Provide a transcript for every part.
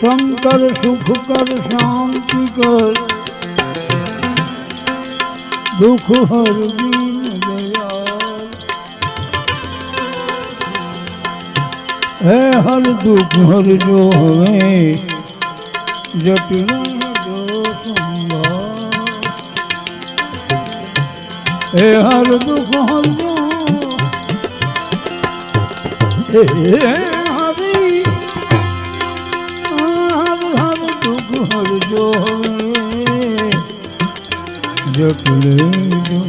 શંકર સુખ કર શાંતિ કર દુઃખ હર હે હર દુઃખ હર જો હવે જટિલ હે હર દુઃખ હર જો દુઃખ હર જો હવે. જટલે જો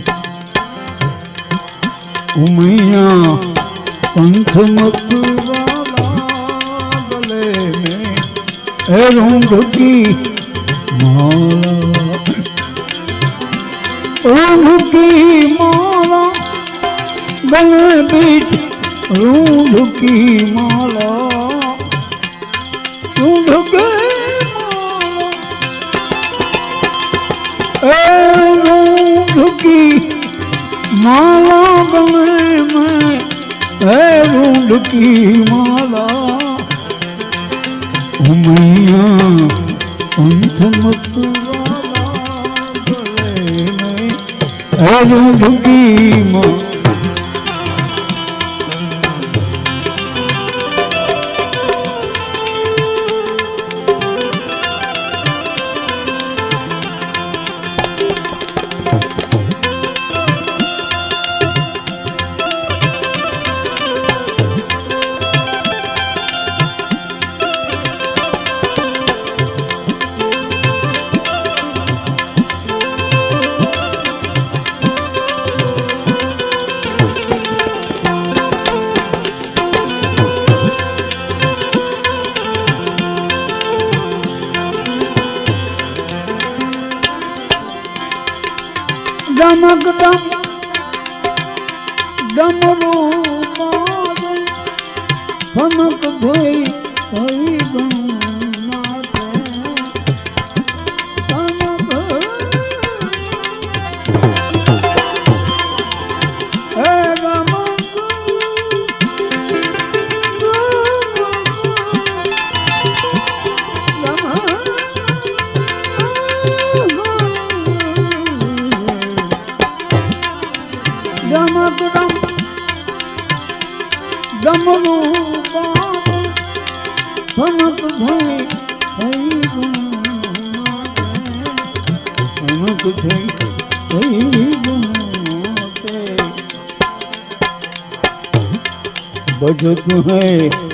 ઉમૈયા પંથ મથુરા ગલે મેં એ રૂંઢકી માલા રૂંઢકી માલા ગલે બીટ. માલા એ માલા બને મેં એ રૂંઢકી માલા ઉમૈયા પંથ મથુરા ગલે મેં એ રૂંઢકી માલા. દમક ડમ દમરું મારે ફનક દમકદમ દમનું બાપ ફનક ધોઈ થઈ ગુનાતે હૈ